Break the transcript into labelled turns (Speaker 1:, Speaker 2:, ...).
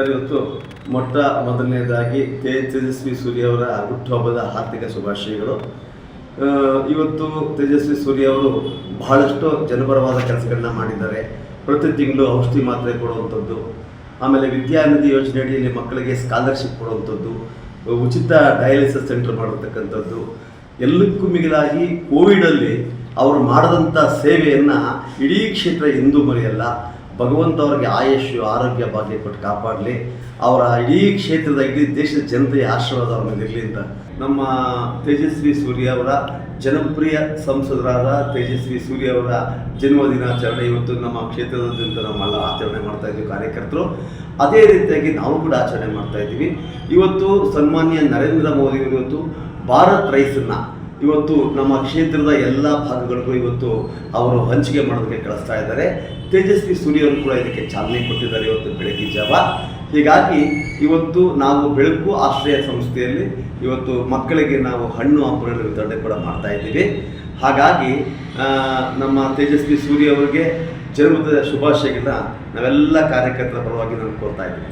Speaker 1: Sir ಇವತ್ತು ಮೊಟ್ಟ ಮೊದಲನೇದಾಗಿ ತೇ ತೇಜಸ್ವಿ ಸೂರ್ಯ ಅವರ ಹುಟ್ಟುಹಬ್ಬದ ಹಾರ್ದಿಕ ಶುಭಾಶಯಗಳು. ಇವತ್ತು ತೇಜಸ್ವಿ ಸೂರ್ಯ ಅವರು ಬಹಳಷ್ಟು ಜನಪರವಾದ ಕೆಲಸಗಳನ್ನ ಮಾಡಿದ್ದಾರೆ. ಪ್ರತಿ ತಿಂಗಳು ಔಷಧಿ ಮಾತ್ರೆ ಕೊಡುವಂಥದ್ದು, ಆಮೇಲೆ ವಿದ್ಯಾನಿಧಿ ಯೋಜನೆ ಅಡಿಯಲ್ಲಿ ಮಕ್ಕಳಿಗೆ ಸ್ಕಾಲರ್ಶಿಪ್ ಕೊಡುವಂಥದ್ದು, ಉಚಿತ ಡಯಾಲಿಸಿಸ್ ಸೆಂಟರ್ ಮಾಡಿರ್ತಕ್ಕಂಥದ್ದು, ಎಲ್ಲಕ್ಕೂ ಮಿಗಿಲಾಗಿ ಕೋವಿಡಲ್ಲಿ ಅವರು ಮಾಡಿದಂಥ ಸೇವೆಯನ್ನು ಇಡೀ ಕ್ಷೇತ್ರ ಎಂದೂ ಮರೆಯಲ್ಲ. ಭಗವಂತ ಅವರಿಗೆ ಆಯುಷ್ಯು ಆರೋಗ್ಯ ಭಾಗ್ಯ ಕೊಟ್ಟು ಕಾಪಾಡಲಿ. ಅವರ ಇಡೀ ಕ್ಷೇತ್ರದ, ಇಡೀ ದೇಶದ ಜನತೆಯ ಆಶೀರ್ವಾದ ಅವ್ರ ಇರಲಿ ಅಂತ. ನಮ್ಮ ತೇಜಸ್ವಿ ಸೂರ್ಯ ಅವರ ಜನಪ್ರಿಯ ಸಂಸದರಾದ ತೇಜಸ್ವಿ ಸೂರ್ಯ ಅವರ ಜನ್ಮದಿನಾಚರಣೆ ಇವತ್ತು ನಮ್ಮ ಕ್ಷೇತ್ರದಾದ್ಯಂತ ನಾವೆಲ್ಲ ಆಚರಣೆ ಮಾಡ್ತಾ ಇದ್ದೀವಿ ಕಾರ್ಯಕರ್ತರು. ಅದೇ ರೀತಿಯಾಗಿ ನಾವು ಕೂಡ ಆಚರಣೆ ಮಾಡ್ತಾ ಇದ್ದೀವಿ. ಇವತ್ತು ಸನ್ಮಾನ್ಯ ನರೇಂದ್ರ ಮೋದಿಯವರು ಇವತ್ತು ಭಾರತ್ ರೈಸನ್ನ ಇವತ್ತು ನಮ್ಮ ಕ್ಷೇತ್ರದ ಎಲ್ಲ ಭಾಗಗಳಿಗೂ ಇವತ್ತು ಅವರು ಹಂಚಿಕೆ ಮಾಡೋದಕ್ಕೆ ಕಳಿಸ್ತಾ ಇದ್ದಾರೆ. ತೇಜಸ್ವಿ ಸೂರ್ಯ ಅವರು ಕೂಡ ಇದಕ್ಕೆ ಚಾಲನೆ ಕೊಟ್ಟಿದ್ದಾರೆ ಇವತ್ತು ಬೆಳಗ್ಗೆ ಜಾವ. ಹೀಗಾಗಿ ಇವತ್ತು ನಾವು ಬೆಳಕು ಆಶ್ರಯ ಸಂಸ್ಥೆಯಲ್ಲಿ ಇವತ್ತು ಮಕ್ಕಳಿಗೆ ನಾವು ಹಣ್ಣು ಹಂಪಲುಗಳ ವಿತರಣೆ ಕೂಡ ಮಾಡ್ತಾ ಇದ್ದೀವಿ. ಹಾಗಾಗಿ ನಮ್ಮ ತೇಜಸ್ವಿ ಸೂರ್ಯ ಅವರಿಗೆ ಜನ್ಮದ ಶುಭಾಶಯಗಳನ್ನ ನಾವೆಲ್ಲ ಕಾರ್ಯಕರ್ತರ ಪರವಾಗಿ ನಾನು ಕೋರ್ತಾ ಇದ್ದೀನಿ.